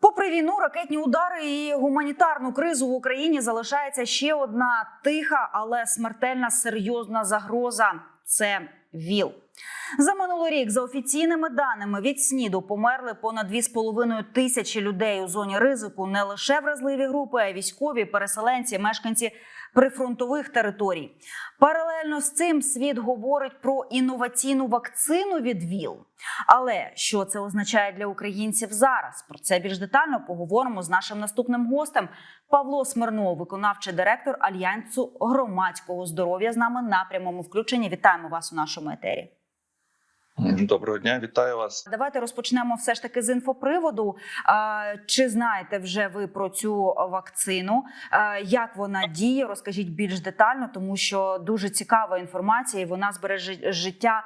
Попри війну, ракетні удари і гуманітарну кризу в Україні залишається ще одна тиха, але смертельна серйозна загроза це ВІЛ. За минулий рік, за офіційними даними від СНІДу, померли понад 2,5 тисячі людей у зоні ризику не лише вразливі групи, а й військові, переселенці, мешканці прифронтових територій. Паралельно з цим світ говорить про інноваційну вакцину від ВІЛ. Але що це означає для українців зараз? Про це більш детально поговоримо з нашим наступним гостем Павло Смирнов, виконавчий директор Альянсу громадського здоров'я. З нами на прямому включенні. Вітаємо вас у нашому етері. Доброго дня, вітаю вас. Давайте розпочнемо все ж таки з інфоприводу. Чи знаєте вже ви про цю вакцину? Як вона діє? Розкажіть більш детально, тому що дуже цікава інформація, і вона збереже життя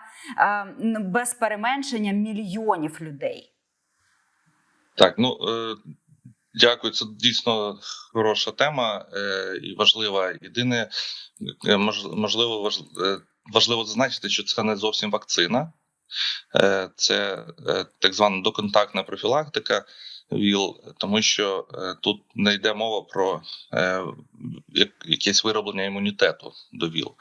без переменшення мільйонів людей. Так, ну е, дякую. Це дійсно хороша тема е, і важлива. Єдине е, можливо, важ, важливо зазначити, що це не зовсім вакцина. Е, Це е, так звана доконтактна профілактика ВІЛ, тому що е, тут не йде мова про якесь вироблення імунітету до ВІЛ.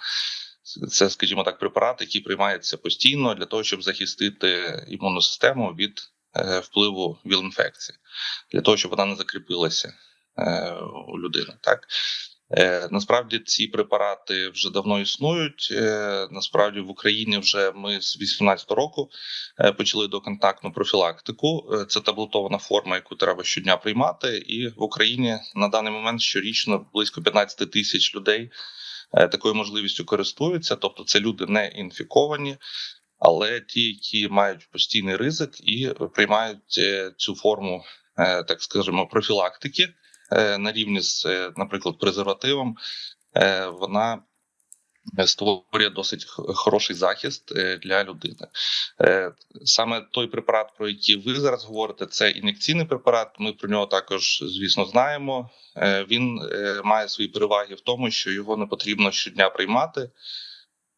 Це, скажімо так, препарат, який приймається постійно для того, щоб захистити імунну систему від впливу ВІЛ-інфекції, для того, щоб вона не закріпилася у людини. Так Насправді ці препарати вже давно існують. Е, Насправді в Україні вже ми з 18 року е, почали доконтактну профілактику. Е, Це таблетована форма, яку треба щодня приймати. І в Україні на даний момент щорічно близько 15 тисяч людей е, такою можливістю користуються. Тобто, це люди не інфіковані. Але ті, які мають постійний ризик і приймають е, цю форму, е, так скажемо, профілактики е, на рівні з, е, наприклад, презервативом, е, вона створює досить хороший захист е, для людини. Е, Саме той препарат, про який ви зараз говорите, це ін'єкційний препарат. Ми про нього також, звісно, знаємо. Е, Він е, має свої переваги в тому, що його не потрібно щодня приймати.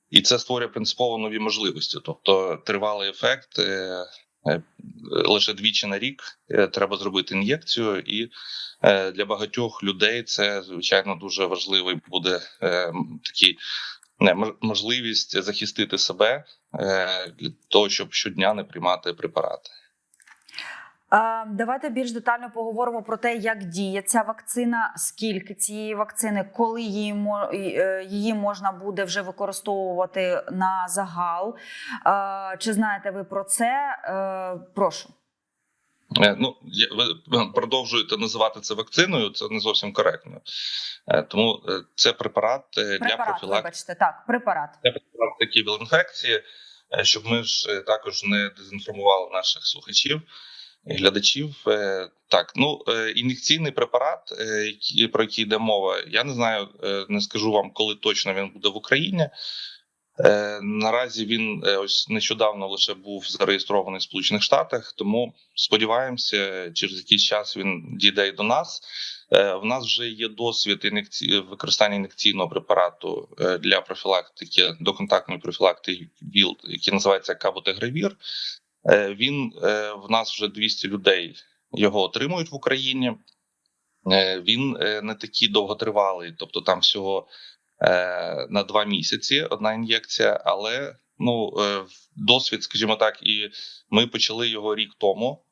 І це створює принципово нові можливості. Тобто тривалий ефект е, е, лише двічі на рік е, треба зробити ін'єкцію, і е, для багатьох людей це звичайно дуже важливий буде такі можливість захистити себе е, для того, щоб щодня не приймати препарати. А, Давайте більш детально поговоримо про те, як діє ця вакцина, скільки цієї вакцини, коли її е, її можна буде вже використовувати на загал. Чи знаєте ви про це? Е, Прошу. Е, Ну, ви продовжуєте називати це вакциною, це не зовсім коректно. Е, Тому е, це препарат е, для Препарат, профілактики. вибачте, так, препарат. для профілактики віл-інфекції, е, щоб ми ж е, також не дезінформували наших слухачів глядачів. Е, Так, ну е, ін'єкційний препарат, е, про який йде мова, я не знаю, не скажу вам, коли точно він буде в Україні. Наразі він ось нещодавно лише був зареєстрований в Сполучених Штатах, тому сподіваємося, через якийсь час він дійде і до нас. В нас вже є досвід використання ін'єкційного препарату для профілактики доконтактної профілактики ВІЛ, який називається Каботегравір. Е, Він е, в нас вже 200 людей його отримують в Україні. Е, Він не такий довготривалий, тобто там всього на два місяці одна ін'єкція, але ну досвід, скажімо так, і ми почали його рік тому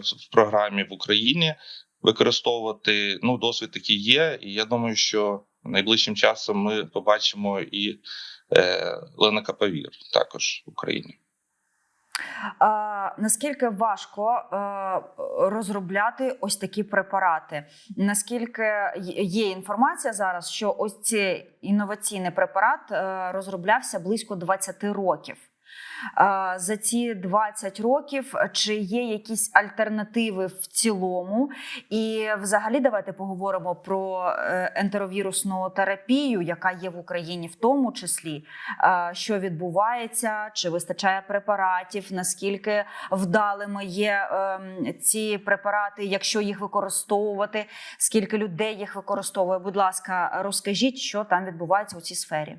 в програмі в Україні використовувати. Ну, досвід такий є, і я думаю, що найближчим часом ми побачимо і ленакапавір також в Україні. Наскільки важко е, розробляти ось такі препарати? Наскільки є- є інформація зараз, що ось цей інноваційний препарат е, розроблявся близько 20 років? За ці 20 років чи є якісь альтернативи в цілому? І взагалі давайте поговоримо про е, ентеровірусну терапію, яка є в Україні, в тому числі що відбувається, чи вистачає препаратів, наскільки вдалими є ем, ці препарати, якщо їх використовувати, скільки людей їх використовує. Будь ласка, розкажіть, що там відбувається у цій сфері.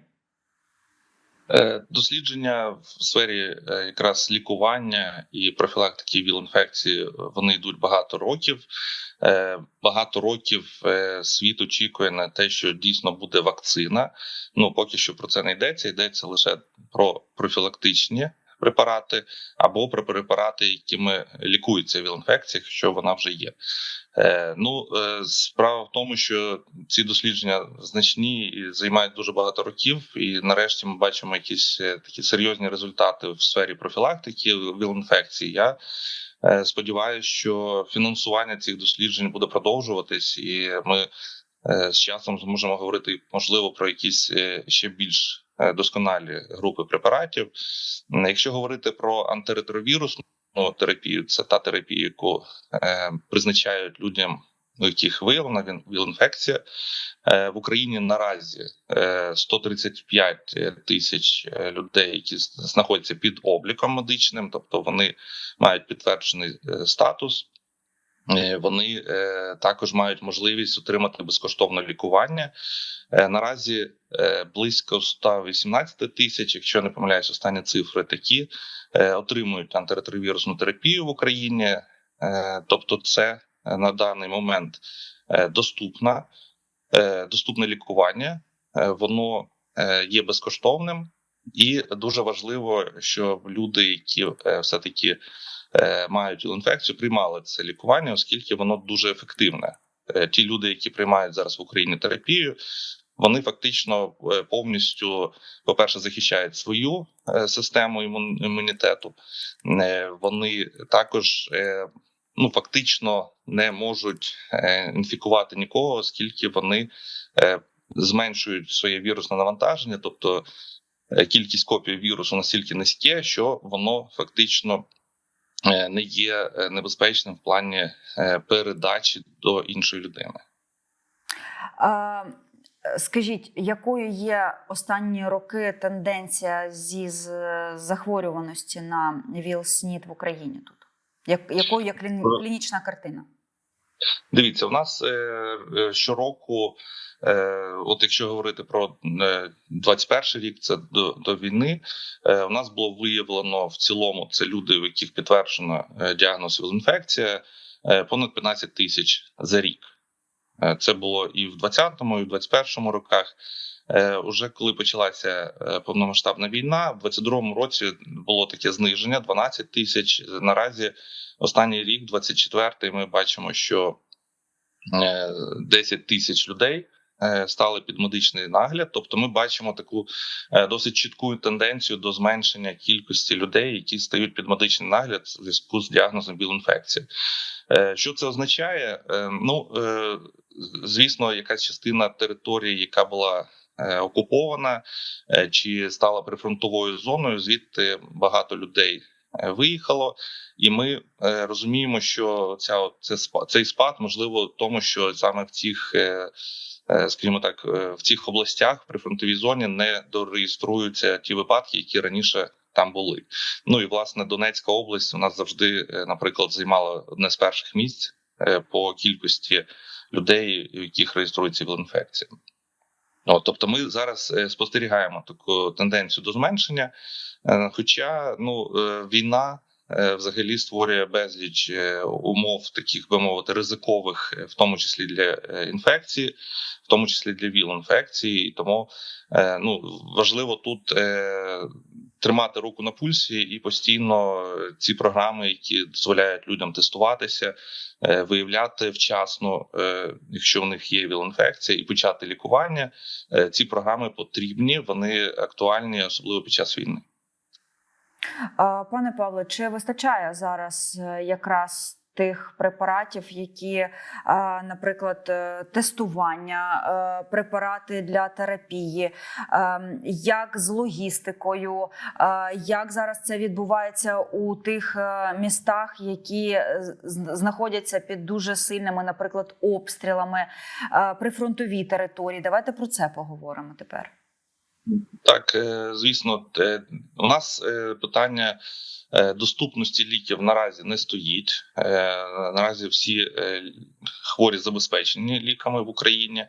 Е, Дослідження в сфері е, якраз лікування і профілактики ВІЛ-інфекції е, вони йдуть багато років. Багато років світ очікує на те, що дійсно буде вакцина. Ну поки що про це не йдеться. Йдеться лише про профілактичні препарати або про препарати, якими лікується ВІЛ-інфекція, якщо вона вже є. Е, Ну е, справа в тому, що ці дослідження значні і займають дуже багато років, і нарешті ми бачимо якісь е, такі серйозні результати в сфері профілактики ВІЛ-інфекцій. Я сподіваюся, що фінансування цих досліджень буде продовжуватись, і ми з часом зможемо говорити можливо про якісь ще більш досконалі групи препаратів. Якщо говорити про антиретровірусну терапію, це та терапія, яку е, призначають людям, у яких виявлена він- ВІЛ-інфекція. Е, в Україні наразі е, 135 тисяч е, людей, які знаходяться під обліком медичним, тобто вони мають підтверджений е, статус. Е, Вони е, також мають можливість отримати безкоштовне лікування. Е, Наразі близько 118 тисяч, якщо не помиляюсь, останні цифри такі отримують антиретровірусну терапію в Україні. Тобто, це на даний момент доступна, доступне лікування. Воно є безкоштовним, і дуже важливо, щоб люди, які все таки мають інфекцію, приймали це лікування, оскільки воно дуже ефективне. Е, Ті люди, які приймають зараз в Україні терапію, вони фактично е, повністю, по-перше, захищають свою е, систему імун- імунітету. Е, Вони також е, ну фактично не можуть е, інфікувати нікого, оскільки вони е, зменшують своє вірусне навантаження, тобто е, кількість копій вірусу настільки низьке, що воно фактично е, не є е, небезпечним в плані е, передачі до іншої людини. А, скажіть, якою є останні роки тенденція зі захворюваності на ВІЛ-СНІД в Україні тут? Як, якою є кліні- клінічна картина? Дивіться, у нас е, е, щороку, е, от якщо говорити про е, 21 рік, це до, до війни. У нас було виявлено в цілому це люди, в яких підтверджено діагноз інфекція, понад 15 тисяч за рік. Це було і в 20-му, і в 21-му роках. Е, Уже коли почалася е, повномасштабна війна, в 22-му році було таке зниження 12 тисяч. Наразі останній рік, 24-й, ми бачимо, що е, 10 тисяч людей е, стали під медичний нагляд. Тобто, ми бачимо таку е, досить чітку тенденцію до зменшення кількості людей, які стають під медичний нагляд в зв'язку з діагнозом ВІЛ-інфекції. Е, Що це означає? Е, Ну е, звісно, якась частина території, яка була е, окупована е, чи стала прифронтовою зоною, звідти багато людей е, виїхало, і ми е, розуміємо, що ця цей спад можливо тому, що саме в цих. е, е, Скажімо так, е, в цих областях в прифронтовій зоні не дореєструються ті випадки, які раніше там були. Ну і власне Донецька область у нас завжди, е, наприклад, займала одне з перших місць е, по кількості людей, у яких реєструється інфекція. От, тобто, ми зараз е, спостерігаємо таку тенденцію до зменшення. Е, Хоча ну, е, війна взагалі створює безліч умов, таких би мовити, ризикових, в тому числі для інфекції, в тому числі для ВІЛ-інфекції. Тому ну, важливо тут тримати руку на пульсі і постійно е, ці програми, які дозволяють людям тестуватися, е, виявляти вчасно, е, якщо в них є ВІЛ-інфекція, і почати лікування. Ці програми потрібні, вони актуальні, особливо під час війни. Пане Павло, чи вистачає зараз якраз тих препаратів, які, е, наприклад, е, тестування, е, препарати для терапії, як з логістикою, як зараз це відбувається у тих містах, які знаходяться під дуже сильними, наприклад, обстрілами, прифронтові території? Давайте про це поговоримо тепер. Так, звісно, у нас е, питання е, доступності ліків наразі не стоїть. Е, Наразі всі хворі забезпечені ліками в Україні.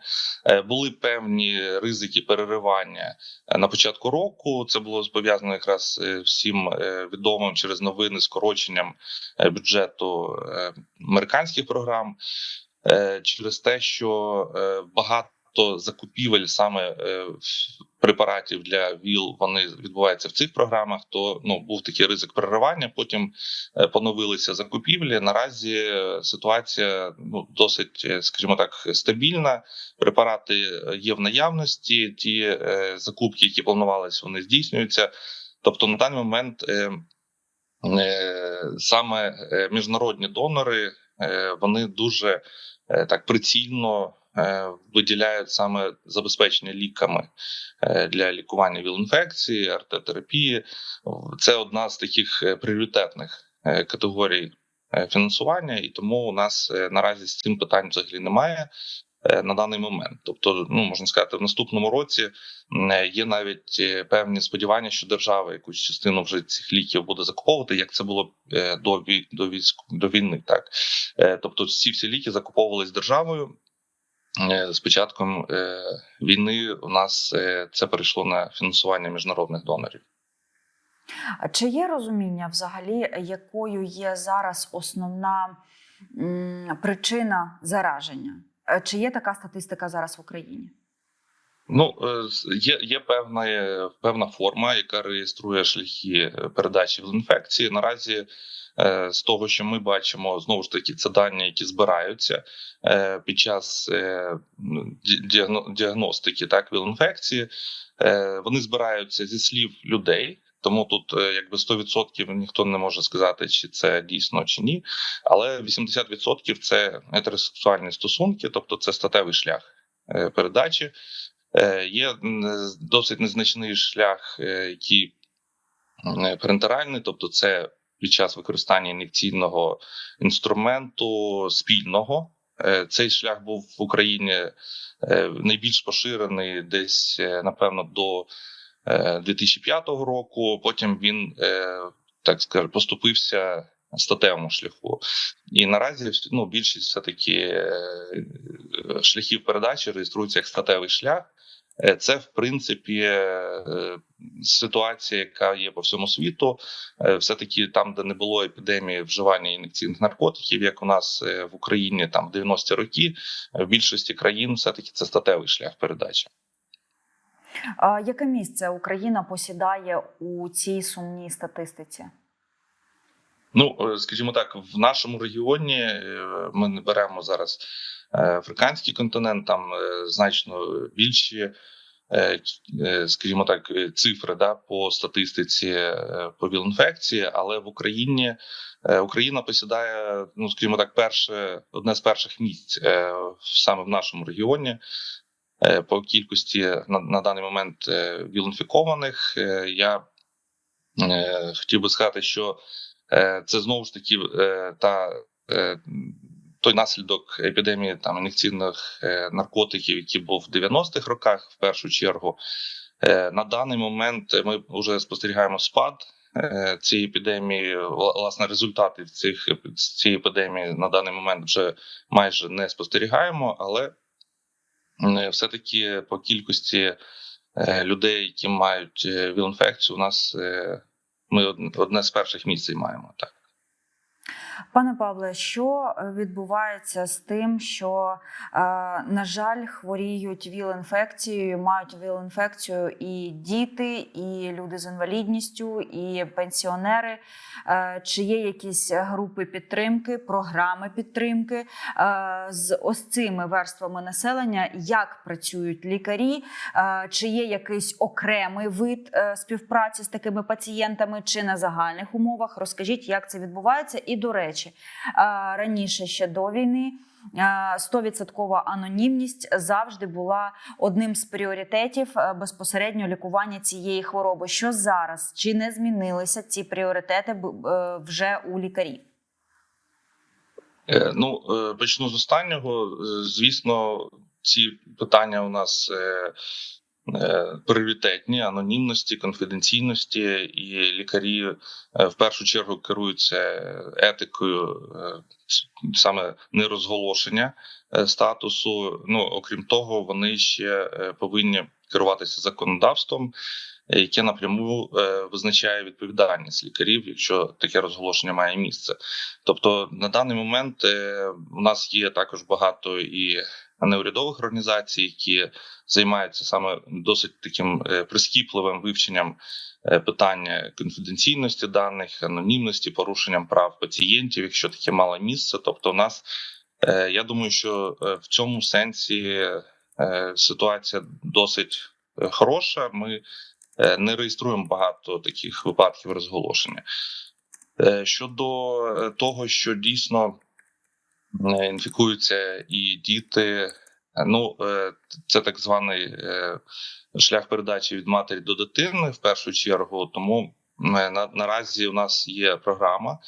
Були певні ризики переривання на початку року. Це було пов'язано якраз всім відомим через новини скороченням бюджету американських програм через те, що е, багато закупівель саме е, препаратів для ВІЛ вони відбуваються в цих програмах. То ну був такий ризик переривання. Потім е, поновилися закупівлі. Наразі е, ситуація ну досить, скажімо так, стабільна. Препарати є в наявності. Ті закупки, які планувалися, вони здійснюються. Тобто, на даний момент саме міжнародні донори вони дуже так прицільно виділяють саме забезпечення ліками е, для лікування віл-інфекції, артетерапії. Це одна з таких е, пріоритетних е, категорій е, фінансування, і тому у нас е, наразі з цим питань взагалі немає. е, На даний момент, тобто, ну можна сказати, в наступному році е, є навіть е, певні сподівання, що держава якусь частину вже цих ліків буде закуповувати, як це було е, до до військ до війни. Так Е, тобто, всі всі ліки закуповувались державою. Е, З початком е, війни у нас е, це перейшло на фінансування міжнародних донорів. Чи є розуміння взагалі, якою є зараз основна причина зараження? Чи є така статистика зараз в Україні? Ну е, є, є певна е, певна форма, яка реєструє шляхи е, передачі інфекції. Наразі з того, що ми бачимо, знову ж таки, це дані, які збираються під час е, діагностики так віл-інфекції. Вони збираються зі слів людей. Тому тут якби 100% ніхто не може сказати, чи це дійсно чи ні. Але 80% це гетеросексуальні стосунки, тобто це статевий шлях передачі. Е, Є досить незначний шлях, е, який м, парентеральний, тобто це під час використання ін'єкційного інструменту спільного. Е, Цей шлях був в Україні е, найбільш поширений десь, е, напевно, до е, 2005 року. Потім він, е, так скажу, поступився статевому шляху. І наразі ну, більшість все таки е, шляхів передачі реєструється як статевий шлях. Е, Це, в принципі, е, ситуація, яка є по всьому світу. Все таки там, де не було епідемії вживання ін'єкційних наркотиків, як у нас в Україні, там в 90-ті роки, в більшості країн все таки це статевий шлях передачі. Яке місце Україна посідає у цій сумній статистиці? Ну, е, скажімо так, в нашому регіоні е, ми не беремо зараз е, африканський континент, там значно більші, скажімо так, цифри да, по статистиці по віл-інфекції, але в Україні Україна посідає, ну скажімо так, перше одне з перших місць саме в нашому регіоні. По кількості на, на даний момент віл-інфікованих. Я хотів би сказати, що Це знову ж таки е, та е, той наслідок епідемії там ін'єкційних е, наркотиків, який був в 90-х роках, в першу чергу. Е, На даний момент ми вже спостерігаємо спад е, цієї епідемії. Власне, результати цих цієї епідемії на даний момент вже майже не спостерігаємо, але е, все-таки по кількості е, людей, які мають е, віл-інфекцію, у нас е, ми од- одне з перших місць займаємо так. Пане Павле, що е, відбувається з тим, що, е, на жаль, хворіють ВІЛ-інфекцією, мають ВІЛ-інфекцію і діти, і люди з інвалідністю, і пенсіонери? Е, Чи є якісь групи підтримки, програми підтримки з ось цими верствами населення? Як працюють лікарі? Чи є якийсь окремий вид співпраці з такими пацієнтами, чи на загальних умовах? Розкажіть, як це відбувається, і до речі, е, раніше ще до війни. е, 100% анонімність завжди була одним з пріоритетів е, безпосередньо лікування цієї хвороби. Що зараз чи не змінилися ці пріоритети е, вже у лікарів? Е, Ну, почну з останнього. Звісно, ці питання у нас пріоритетні анонімності, конфіденційності, і лікарі е, в першу чергу керуються етикою е, саме нерозголошення е, статусу. Ну окрім того, вони ще е, повинні керуватися законодавством, е, яке напряму е, визначає відповідальність лікарів, якщо таке розголошення має місце. Тобто на даний момент е, у нас є також багато і неурядових організацій, які займаються саме досить таким е, прискіпливим вивченням е, питання конфіденційності даних, анонімності, порушенням прав пацієнтів, якщо таке мало місце. Тобто, у нас е, я думаю, що в цьому сенсі ситуація досить хороша. Ми не реєструємо багато таких випадків розголошення. Щодо того, що дійсно інфікуються і діти, е, ну е, це так званий е, шлях передачі від матері до дитини в першу чергу. Тому е, на, наразі у нас є програма,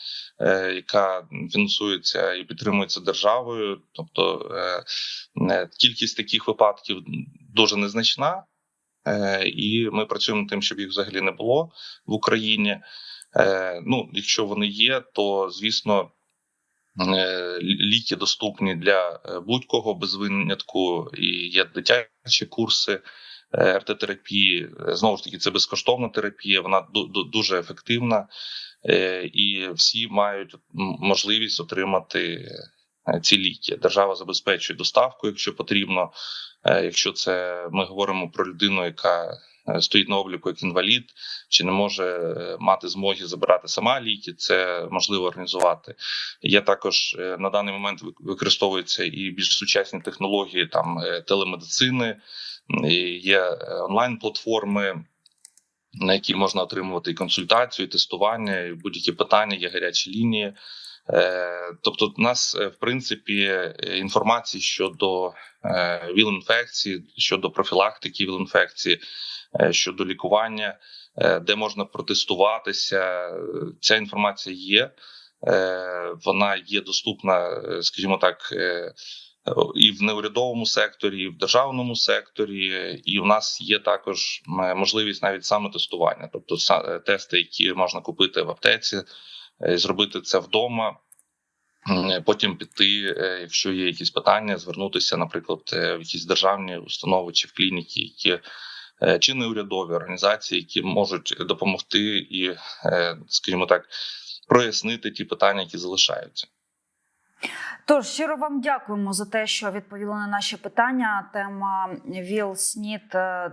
е, яка фінансується і підтримується державою. Тобто е, е, кількість таких випадків дуже незначна, е, і ми працюємо над тим, щоб їх взагалі не було в Україні. Е, ну, якщо вони є, то звісно. Е, Ліки доступні для е, будь-кого без винятку, і є дитячі курси е. Е, Знову ж таки, це безкоштовна терапія, вона ду- ду- дуже ефективна, і всі мають можливість отримати ці ліки. Держава забезпечує доставку, якщо потрібно. Якщо це ми говоримо про людину, яка стоїть на обліку як інвалід, чи не може е, мати змоги забирати сама ліки, це можливо організувати. Є також е, на даний момент вик- використовуються і більш сучасні технології там е, телемедицини, є е, онлайн-платформи. На які можна отримувати і консультацію, і тестування, і будь-які питання, є гарячі лінії. Е, Тобто, у нас е, в принципі е, інформації щодо е, ВІЛ-інфекції, щодо профілактики ВІЛ-інфекції, е, щодо лікування, е, де можна протестуватися. е, Ця інформація є. Е, Вона є доступна, е, скажімо так, е, і в неурядовому секторі, і в державному секторі. І в нас є також можливість навіть самотестування, тобто е, тести, які можна купити в аптеці, е, зробити це вдома. Потім піти, е, якщо є якісь питання, звернутися, наприклад, е, в якісь державні установи чи в клініки, які е, чи неурядові організації, які можуть допомогти і, е, скажімо так, прояснити ті питання, які залишаються. Тож щиро вам дякуємо за те, що відповіли на наші питання. Тема ВІЛ СНІД е,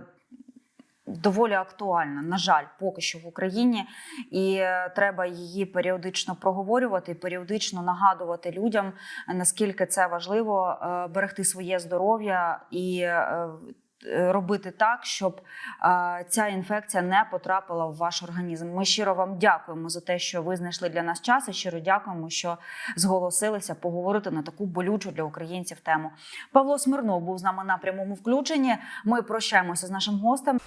доволі актуальна. На жаль, поки що в Україні, і е, треба її періодично проговорювати, періодично нагадувати людям, е, наскільки це важливо е, берегти своє здоров'я і. Е, Робити так, щоб ця інфекція не потрапила в ваш організм. Ми щиро вам дякуємо за те, що ви знайшли для нас час. І щиро дякуємо, що зголосилися поговорити на таку болючу для українців тему. Павло Смирнов був з нами на прямому включенні. Ми прощаємося з нашим гостем.